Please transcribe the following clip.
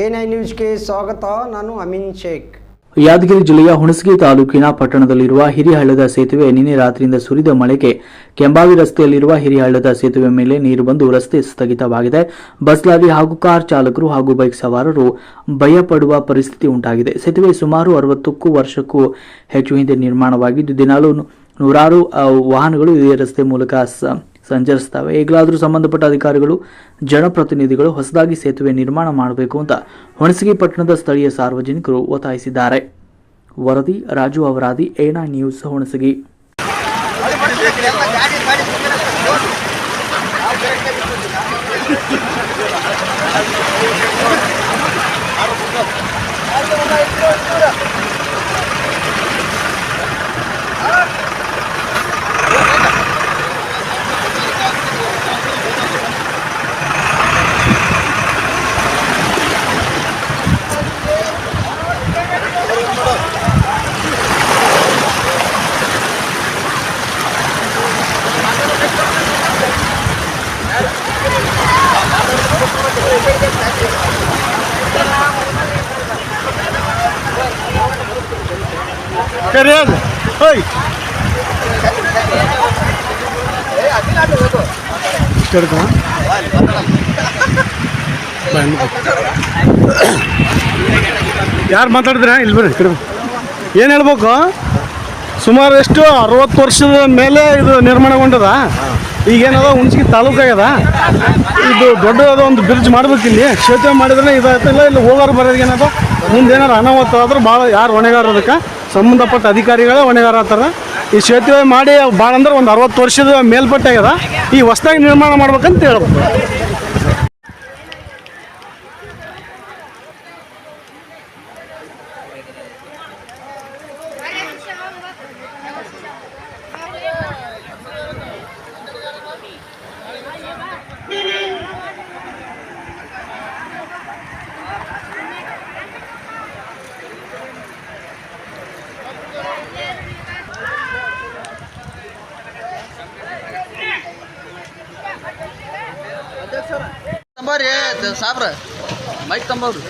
N I ನ್ಯೂಸ್ಗೆ ಸ್ವಾಗತ, ನಾನು ಅಮಿನ್ ಶೇಖ್. ಯಾದಗಿರಿ ಜಿಲ್ಲೆಯ ಹುಣಸಗಿ ತಾಲೂಕಿನ ಪಟ್ಟಣದಲ್ಲಿರುವ ಹಿರಿಹಳ್ಳದ ಸೇತುವೆ ನಿನ್ನೆ ರಾತ್ರಿಯಿಂದ ಸುರಿದ ಮಳೆಗೆ ಕೆಂಬಾವಿ ರಸ್ತೆಯಲ್ಲಿರುವ ಹಿರಿಹಳ್ಳದ ಸೇತುವೆ ಮೇಲೆ ನೀರು ಬಂದು ರಸ್ತೆ ಸ್ಥಗಿತವಾಗಿದೆ. ಬಸ್ ಲಾರಿ ಹಾಗೂ ಕಾರ್ ಚಾಲಕರು ಹಾಗೂ ಬೈಕ್ ಸವಾರರು ಭಯಪಡುವ ಪರಿಸ್ಥಿತಿ ಉಂಟಾಗಿದೆ. ಸೇತುವೆ ಸುಮಾರು ಅರವತ್ತಕ್ಕೂ ವರ್ಷಕ್ಕೂ ಹೆಚ್ಚು ಹಿಂದೆ ನಿರ್ಮಾಣವಾಗಿದ್ದು, ದಿನಾಲೂ ನೂರಾರು ವಾಹನಗಳು ಇದೇ ರಸ್ತೆ ಮೂಲಕ ಸಂಚರಿಸ್ತವೆ ಈಗಲಾದರೂ ಸಂಬಂಧಪಟ್ಟ ಅಧಿಕಾರಿಗಳು, ಜನಪ್ರತಿನಿಧಿಗಳು ಹೊಸದಾಗಿ ಸೇತುವೆ ನಿರ್ಮಾಣ ಮಾಡಬೇಕು ಅಂತ ಹೊಣಸಗಿ ಪಟ್ಟಣದ ಸ್ಥಳೀಯ ಸಾರ್ವಜನಿಕರು ಒತ್ತಾಯಿಸಿದ್ದಾರೆ. ವರದಿ, ರಾಜು ಅವರಾದಿ ಏನಾ ನ್ಯೂಸ್ ಹುಣಸಗಿ. ಕರಿಯಾದ ಕೇಳ್ಕೊ ಯಾರು ಮಾತಾಡಿದ್ರ? ಇಲ್ಲಿ ಬರ್ರಿ ಕಡಿಮೆ ಏನು ಹೇಳ್ಬೇಕು? ಸುಮಾರು ಎಷ್ಟು? ಅರವತ್ತು ವರ್ಷದ ಮೇಲೆ ಇದು ನಿರ್ಮಾಣಗೊಂಡದ? ಈಗೇನದ ಹುಣಸಗಿ ತಾಲೂಕಾಗ್ಯದ? ಇದು ದೊಡ್ಡದಾದ ಒಂದು ಬ್ರಿಡ್ಜ್ ಮಾಡ್ಬೇಕು ಇಲ್ಲಿ. ಸೇತುವೆ ಮಾಡಿದ್ರೆ ಇದಾಗ್ತಿಲ್ಲ. ಇಲ್ಲಿ ಹೋಗೋರು ಬರೋದು ಏನದ ಮುಂದೆ ಏನಾರು ಅನಾಹುತ ಆದ್ರೆ ಭಾಳ ಯಾರು ಹೊಣೆಗಾರ ಅದಕ್ಕೆ? ಸಂಬಂಧಪಟ್ಟ ಅಧಿಕಾರಿಗಳ ಹೊಣೆಗಾರ ಆತರ ಈ ಸೇತುವೆ ಮಾಡಿ ಭಾಳ ಅಂದ್ರೆ ಒಂದು ಅರವತ್ತು ವರ್ಷದ ಮೇಲ್ಪಟ್ಟೆ ಆಗ್ಯದ. ಈ ಹೊಸ್ದಾಗಿ ನಿರ್ಮಾಣ ಮಾಡ್ಬೇಕಂತ ಹೇಳ್ಬೇಕು. ತಂಬರ್ರಿ ಸಾಬ್ರ. ಮೈಕ್ ತಂಬವ್ರಿ.